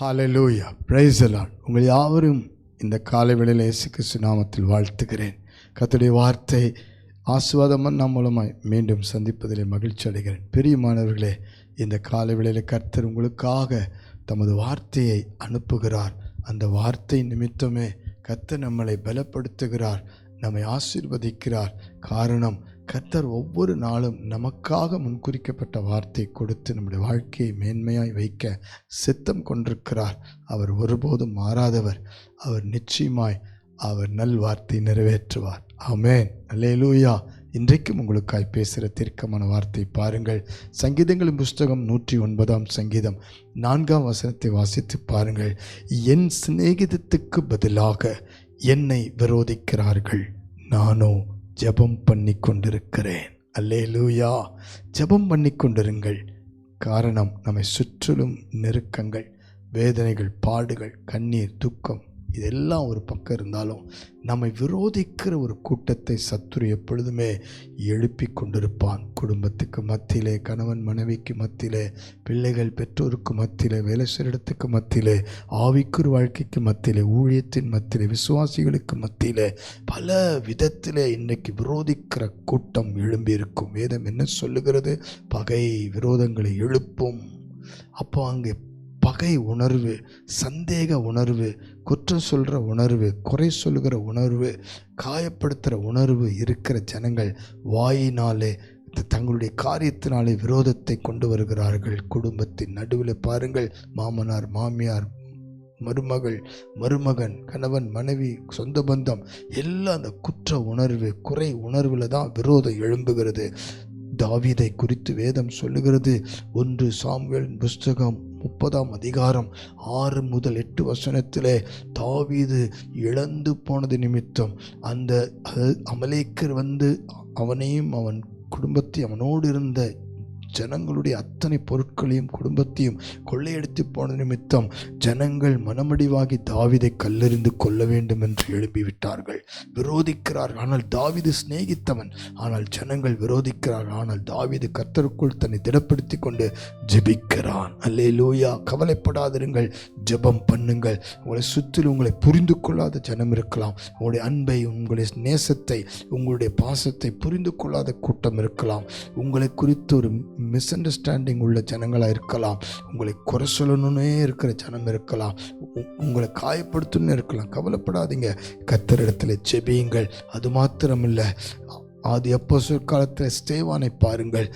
ஹாலலூயா praise உங்கள் யாவரும் இந்த காலை வேளையில் இயேசு கிறிஸ்து நாமத்தில் வாழ்த்துகிறேன். கத்துடைய வார்த்தை ஆசுவாதமாக நாம் மூலமாய் மீண்டும் சந்திப்பதிலே மகிழ்ச்சி அடைகிறேன். பெரியமானவர்களே இந்த காலை வேளையில் கர்த்தர் உங்களுக்காக தமது வார்த்தையை அனுப்புகிறார். அந்த வார்த்தை நிமித்தமே கர்த்தர் நம்மளை பலப்படுத்துகிறார் நம்மை ஆசீர்வதிக்கிறார். காரணம் கர்த்தர் ஒவ்வொரு நாளும் நமக்காக முன்குறிக்கப்பட்ட வார்த்தை கொடுத்து நம்முடைய வாழ்க்கையை மேன்மையாய் வைக்க சித்தம் கொண்டிருக்கிறார். அவர் ஒருபோதும் மாறாதவர். அவர் நிச்சயமாய் அவர் நல் வார்த்தை நிறைவேற்றுவார். ஆமென். அல்லேலூயா. இன்றைக்கும் உங்களுக்காய் பேசுகிற தீர்க்கமான வார்த்தை பாருங்கள். சங்கீதங்களின் புஸ்தகம் நூற்றி ஒன்பதாம் சங்கீதம் நான்காம் வசனத்தை வாசித்து பாருங்கள். என் சிநேகிதத்துக்கு பதிலாக என்னை விரோதிக்கிறார்கள். நானோ ஜெபம் பண்ணி கொண்டிருக்கிறேன் அல்லே லூயா ஜெபம் பண்ணி கொண்டிருங்கள் காரணம் நம்மை சுற்றிலும் நெருக்கங்கள் வேதனைகள் பாடுகள் கண்ணீர் துக்கம் இதெல்லாம் ஒரு பக்கம் இருந்தாலும் நம்மை விரோதிக்கிற ஒரு கூட்டத்தை சத்துரு எப்பொழுதுமே எழுப்பி கொண்டிருப்பான். குடும்பத்துக்கு மத்தியிலே கணவன் மனைவிக்கு மத்தியிலே பிள்ளைகள் பெற்றோருக்கு மத்தியிலே வேலை செய்கிற இடத்துக்கு மத்தியிலே ஆவிக்குறு வாழ்க்கைக்கு மத்தியிலே ஊழியத்தின் மத்தியிலே விசுவாசிகளுக்கு மத்தியிலே பல விதத்திலே இன்றைக்கு விரோதிக்கிற கூட்டம் எழும்பியிருக்கும். வேதம் என்ன சொல்லுகிறது? பகை விரோதங்களை எழுப்பும். அப்போ அங்கே பகை உணர்வு சந்தேக உணர்வு குற்றம் சொல்கிற உணர்வு குறை சொல்கிற உணர்வு காயப்படுத்துகிற உணர்வு இருக்கிற ஜனங்கள் வாயினாலே தங்களுடைய காரியத்தினாலே விரோதத்தை கொண்டு வருகிறார்கள். குடும்பத்தின் நடுவில் பாருங்கள் மாமனார் மாமியார் மருமகள் மருமகன் கணவன் மனைவி சொந்த பந்தம் எல்லாம் அந்த குற்ற உணர்வு குறை உணர்வில் தான் விரோதம் எழும்புகிறது. தாவிதை குறித்து வேதம் சொல்லுகிறது. ஒன்று சாமுவேலின் புஸ்தகம் முப்பதாம் அதிகாரம் ஆறு முதல் எட்டு வசனத்திலே தாவீது இழந்து போனது நிமித்தம். அந்த அமலேக்கர் வந்து அவனையும் அவன் குடும்பத்தை அவனோடு இருந்த ஜனங்களுடைய அத்தனை பொருட்களையும் குடும்பத்தையும் கொள்ளையடித்து போன நிமித்தம் ஜனங்கள் மனமடிவாகி தாவிதை கல்லெறிந்து கொள்ள வேண்டும் என்று எழுப்பிவிட்டார்கள். விரோதிக்கிறார்கள் ஆனால் தாவிது சிநேகித்தவன். ஆனால் ஜனங்கள் விரோதிக்கிறார்கள் ஆனால் தாவிது கர்த்தருக்குள் தன்னை திடப்படுத்தி கொண்டு ஜெபிக்கிறான். அல்லே லூயா கவலைப்படாதிருங்கள். ஜெபம் பண்ணுங்கள். உங்களை சுற்றிலும் உங்களை புரிந்து கொள்ளாத ஜனம் இருக்கலாம். உங்களுடைய அன்பை உங்களுடைய நேசத்தை உங்களுடைய பாசத்தை புரிந்து கொள்ளாத கூட்டம் இருக்கலாம். உங்களை குறித்து ஒரு மிஸ் அண்டர்ஸ்டாண்டிங் உள்ள ஜனங்களாக இருக்கலாம். உங்களை குறை சொல்லணுன்னே இருக்கிற ஜனம் இருக்கலாம். உ- உங்களை காயப்படுத்தணும்னு இருக்கலாம். கவலைப்படாதீங்க. கத்தரிடத்தில் செபியுங்கள் அது மாத்திரமில்லை. அது எப்போ சொற்காலத்தில் ஸ்டேவானை பாருங்கள்.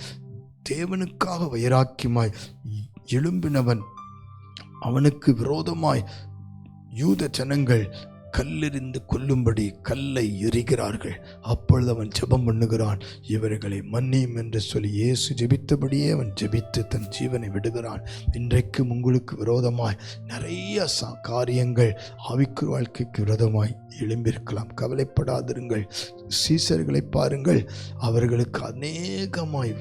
தேவனுக்காக வைராக்கியமாய் எழும்பினவன் அவனுக்கு விரோதமாய் யூத ஜனங்கள் கல்லெறிந்து கொல்லும்படி கல்லை எறிகிறார்கள். அப்பொழுது அவன் ஜெபம் பண்ணுகிறான். இவர்களை மன்னியும் என்று சொல்லி இயேசு ஜெபித்தபடியே அவன் ஜெபித்து தன் ஜீவனை விடுகிறான். இன்றைக்கும் உங்களுக்கு விரோதமாய் நிறைய சா காரியங்கள் ஆவிக்கு வாழ்க்கைக்கு விரோதமாய் எழும்பியிருக்கலாம் கவலைப்படாதிருங்கள். சீசர்களை பாருங்கள். அவர்களுக்கு அநேகமாய்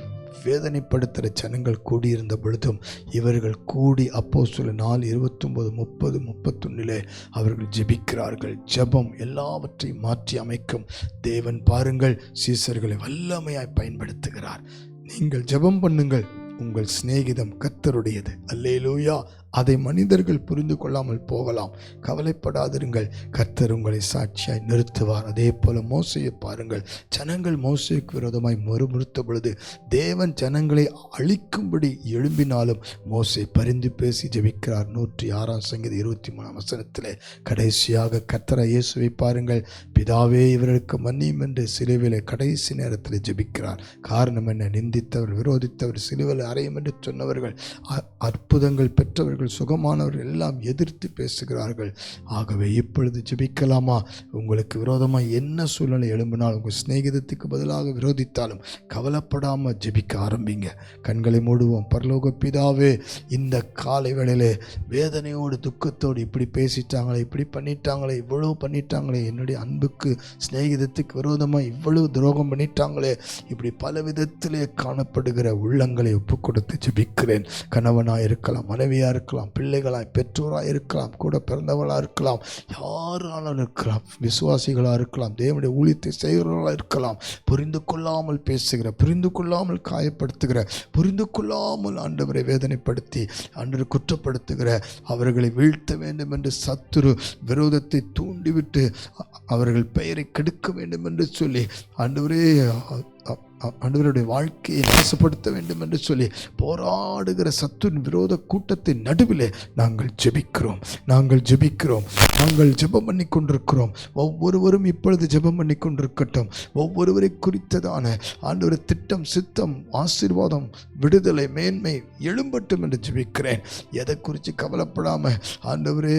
வேதனைப்படுத்துகிற ஜனங்கள் கூடியிருந்த பொழுதும் இவர்கள் கூடி அப்போ சில நாள் இருபத்தொம்போது முப்பது முப்பத்தொன்னிலே அவர்கள் ஜெபிக்கிறார்கள். ஜெபம் எல்லாவற்றையும் மாற்றி அமைக்கும். தேவன் பாருங்கள் சீசர்களை வல்லமையாய் பயன்படுத்துகிறார். நீங்கள் ஜெபம் பண்ணுங்கள் உங்கள் சிநேகிதம் கத்தருடையது அல்லேலூயா. அதை மனிதர்கள் புரிந்து கொள்ளாமல் போகலாம். கவலைப்படாதிருங்கள். கர்த்தர் உங்களை சாட்சியாய் நிறுத்துவார். அதே போல மோசையை பாருங்கள். ஜனங்கள் மோசைக்கு விரோதமாய் மறுமுறுத்த பொழுது தேவன் ஜனங்களை அழிக்கும்படி எழும்பினாலும் மோசை பரிந்து பேசி ஜெபிக்கிறார். நூற்றி ஆறாம் சங்கீத இருபத்தி மூணாம் வசனத்தில் கடைசியாக கர்த்தரை இயேசுவை பாருங்கள். பிதாவே இவர்களுக்கு மன்னியும் என்று சிலுவிலை கடைசி நேரத்தில் ஜெபிக்கிறார். காரணம் என்ன? நிந்தித்தவர் விரோதித்தவர் சிலுவையில் அறையும் என்று சொன்னவர்கள் அ- அற்புதங்கள் பெற்றவர்கள் சுகமானவர்கள் எல்லாம் எதிர்த்து பேசுகிறார்கள். ஆகவே இப்பொழுது ஜெபிக்கலாமா? உங்களுக்கு விரோதமாக என்ன சூழ்நிலை எழும்பினாலும் உங்கள் சிநேகிதத்துக்கு பதிலாக விரோதித்தாலும் கவலைப்படாமல் ஜெபிக்க ஆரம்பிங்க. கண்களை மூடுவோம். பரலோக பிதாவே இந்த காலை வேளையிலே வேதனையோடு துக்கத்தோடு இப்படி பேசிட்டாங்களே இப்படி பண்ணிட்டாங்களே இவ்வளவு பண்ணிட்டாங்களே என்னுடைய அன்புக்கு சிநேகிதத்துக்கு விரோதமாக இவ்வளவு துரோகம் பண்ணிட்டாங்களே இப்படி பல விதத்திலே காணப்படுகிற உள்ளங்களை ஒப்பு கொடுத்து ஜெபிக்கிறேன். கணவனாக இருக்கலாம் மனைவியாக இருக்கலாம் இருக்கலாம் பிள்ளைகளாய் பெற்றோராக இருக்கலாம் கூட பிறந்தவர்களாக இருக்கலாம் யாராலும் இருக்கலாம் விசுவாசிகளாக இருக்கலாம் தேவனுடைய ஊழியத்தை செய்கிறவர்களாக இருக்கலாம் புரிந்து கொள்ளாமல் பேசுகிற புரிந்து கொள்ளாமல் காயப்படுத்துகிற புரிந்து கொள்ளாமல் ஆண்டவரை வேதனைப்படுத்தி ஆண்டவரை குற்றப்படுத்துகிற அவர்களை வீழ்த்த வேண்டும் என்று சத்துரு விரோதத்தை தூண்டிவிட்டு அவர்கள் பெயரை கெடுக்க வேண்டும் என்று சொல்லி ஆண்டவரே ஆண்டவருடைய வாழ்க்கையை நாசப்படுத்த வேண்டும் என்று சொல்லி போராடுகிற சத்துன் விரோத கூட்டத்தின் நடுவிலே நாங்கள் ஜெபிக்கிறோம். நாங்கள் ஜெபிக்கிறோம். நாங்கள் ஜெபம் பண்ணி கொண்டிருக்கிறோம். ஒவ்வொருவரும் இப்பொழுது ஜெபம் பண்ணி கொண்டிருக்கட்டும். ஒவ்வொருவரை குறித்ததான ஆண்டவர் திட்டம் சித்தம் ஆசீர்வாதம் விடுதலை மேன்மை எழும்பட்டும் என்று ஜெபிக்கிறேன். எதை குறித்து கவலைப்படாமல் ஆண்டவரே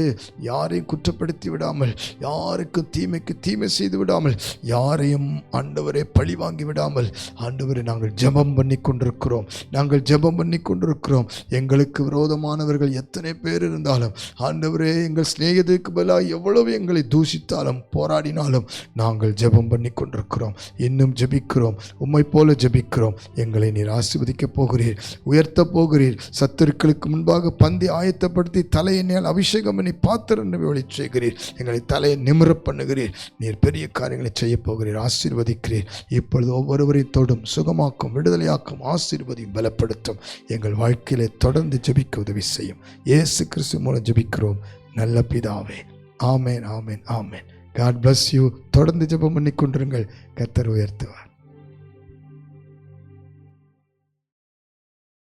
யாரையும் குற்றப்படுத்தி விடாமல் யாருக்கும் தீமைக்கு தீமை செய்து விடாமல் யாரையும் ஆண்டவரே பழி வாங்கி விடாமல் ஆண்டவரை நாங்கள் ஜெபம் பண்ணி கொண்டிருக்கிறோம் நாங்கள் ஜெபம் பண்ணி கொண்டிருக்கிறோம் எங்களுக்கு விரோதமானவர்கள் எத்தனை பேர் இருந்தாலும் ஆண்டவரே எங்கள் சிநேகிதருக்கு பதிலாக எவ்வளவு எங்களை தூஷித்தாலும் போராடினாலும் நாங்கள் ஜெபம் பண்ணி கொண்டிருக்கிறோம் இன்னும் ஜெபிக்கிறோம். உம்மை போல ஜெபிக்கிறோம். எங்களை நீர் ஆசிர்வதிக்கப் போகிறீர். உயர்த்தப் போகிறீர். சத்துருக்களுக்கு முன்பாக பந்தி ஆயத்தப்படுத்தி தலையை அபிஷேகம் பண்ணி பாத்திரம் வழி செய்கிறீர். எங்களை தலையை நிமிர பண்ணுகிறீர். நீர் பெரிய காரியங்களை செய்யப் போகிறீர். ஆசீர்வதிக்கிறீர். இப்பொழுது ஒவ்வொருவரையும் தொடும் சுகமாக்கும் விடுதலையாக்கும் ஆசீர்வதியும் பலப்படுத்தும். எங்கள் வாழ்க்கையிலே தொடர்ந்து ஜபிக்க உதவி செய்யும். இயேசு கிறிஸ்து மூலம் ஜெபிக்கிறோம். நல்ல பிதாவே. ஆமேன் ஆமேன் ஆமேன். காட் பிளஸ் யூ தொடர்ந்து ஜெபம் பண்ணி கொண்டிருங்கள் கத்தர் உயர்த்துவார்.